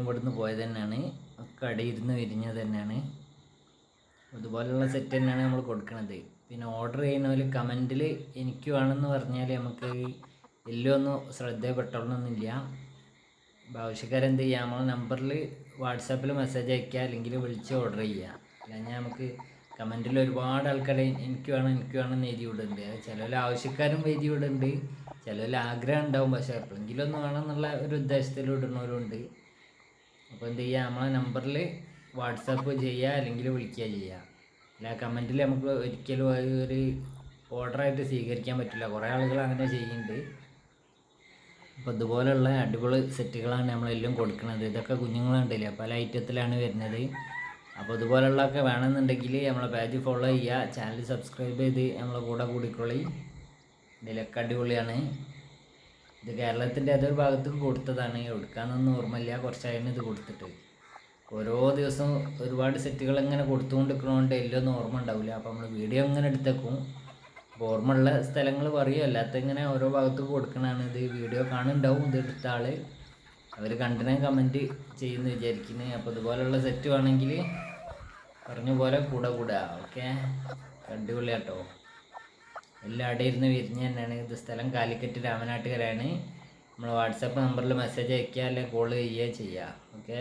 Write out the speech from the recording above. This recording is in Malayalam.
ഇവിടുന്ന് പോയത് തന്നെയാണ്. ഒക്കെ അടിയിരുന്ന് വിരിഞ്ഞത് തന്നെയാണ്. അതുപോലെയുള്ള സെറ്റ് തന്നെയാണ് നമ്മൾ കൊടുക്കുന്നത് പിന്നെ ഓർഡർ ചെയ്യുന്നവർ കമന്റിൽ എനിക്ക് വേണമെന്ന് പറഞ്ഞാൽ നമുക്ക് എല്ലാം ഒന്നും ശ്രദ്ധയപ്പെട്ടോളണമെന്നില്ല ആവശ്യക്കാരെന്ത് ചെയ്യുക നമ്മളെ നമ്പറിൽ വാട്സാപ്പിൽ മെസ്സേജ് അയക്കുക അല്ലെങ്കിൽ വിളിച്ച് ഓർഡർ ചെയ്യുക അല്ലെങ്കിൽ നമുക്ക് കമന്റിൽ ഒരുപാട് ആൾക്കാർ എനിക്ക് വേണം എനിക്ക് വേണം എന്ന് എഴുതി വിടുന്നുണ്ട് ചിലവർ ആവശ്യക്കാരും എഴുതി വിടുന്നുണ്ട് ചിലവർ ആഗ്രഹം ഉണ്ടാവും പക്ഷേ എപ്പോഴെങ്കിലും ഒന്ന് വേണം എന്നുള്ള ഒരു ഉദ്ദേശത്തിൽ ഇടുന്നവരുണ്ട് അപ്പോൾ എന്ത് ചെയ്യുക നമ്മളെ നമ്പറിൽ വാട്സാപ്പ് ചെയ്യുക അല്ലെങ്കിൽ വിളിക്കുക ചെയ്യുക അല്ല കമന്റിൽ നമുക്ക് ഒരിക്കലും അത് ഒരു ഓർഡറായിട്ട് സ്വീകരിക്കാൻ പറ്റില്ല. കുറേ ആളുകൾ അങ്ങനെ ചെയ്യുന്നുണ്ട്. അപ്പോൾ ഇതുപോലുള്ള അടിപൊളി സെറ്റുകളാണ് നമ്മളെല്ലാം കൊടുക്കുന്നത്. ഇതൊക്കെ കുഞ്ഞുങ്ങളുണ്ടല്ലേ പല ഐറ്റത്തിലാണ് വരുന്നത്. അപ്പോൾ ഇതുപോലുള്ളതൊക്കെ വേണമെന്നുണ്ടെങ്കിൽ നമ്മളെ പേജ് ഫോളോ ചെയ്യുക. ചാനൽ സബ്സ്ക്രൈബ് ചെയ്ത് നമ്മളെ കൂടെ കൂടിക്കൊള്ളി ഇതിലൊക്കെ അടിപൊളിയാണ് ഇത് കേരളത്തിന്റെ ഏതൊരു ഭാഗത്തും കൊടുത്തതാണ്. എടുക്കാനൊന്നും ഓർമ്മയില്ല. കുറച്ചായിരുന്നു ഇത് കൊടുത്തിട്ട്. ഓരോ ദിവസവും ഒരുപാട് സെറ്റുകൾ ഇങ്ങനെ കൊടുത്തുകൊണ്ടിരിക്കണോണ്ട് എല്ലാം ഓർമ്മ ഉണ്ടാവില്ല അപ്പോൾ നമ്മൾ വീഡിയോ ഇങ്ങനെ എടുത്തേക്കും. അപ്പോൾ ഓർമ്മയുള്ള സ്ഥലങ്ങൾ പറയും. അല്ലാത്ത ഇങ്ങനെ ഓരോ ഭാഗത്തും കൊടുക്കണതാണ്. ഇത് വീഡിയോ കാണുന്നുണ്ടാവും. ഇത് എടുത്ത ആൾ അവർ കണ്ടിനെ കമന്റ് ചെയ്യുന്നു വിചാരിക്കുന്നത് അപ്പോൾ ഇതുപോലെയുള്ള സെറ്റ് വേണമെങ്കിൽ പറഞ്ഞ പോലെ കൂടെ കൂടെ. ഓക്കെ അടിപൊളി കേട്ടോ എല്ലാം അവിടെ ഇരുന്ന് വിരിഞ്ഞ് തന്നെയാണ്. ഇത് സ്ഥലം കാലിക്കറ്റ് രാമനാട്ടുകരാണ് നമ്മൾ വാട്സാപ്പ് നമ്പറിൽ മെസ്സേജ് അയക്കുക അല്ലെങ്കിൽ കോൾ ചെയ്യുക ചെയ്യുക ഓക്കെ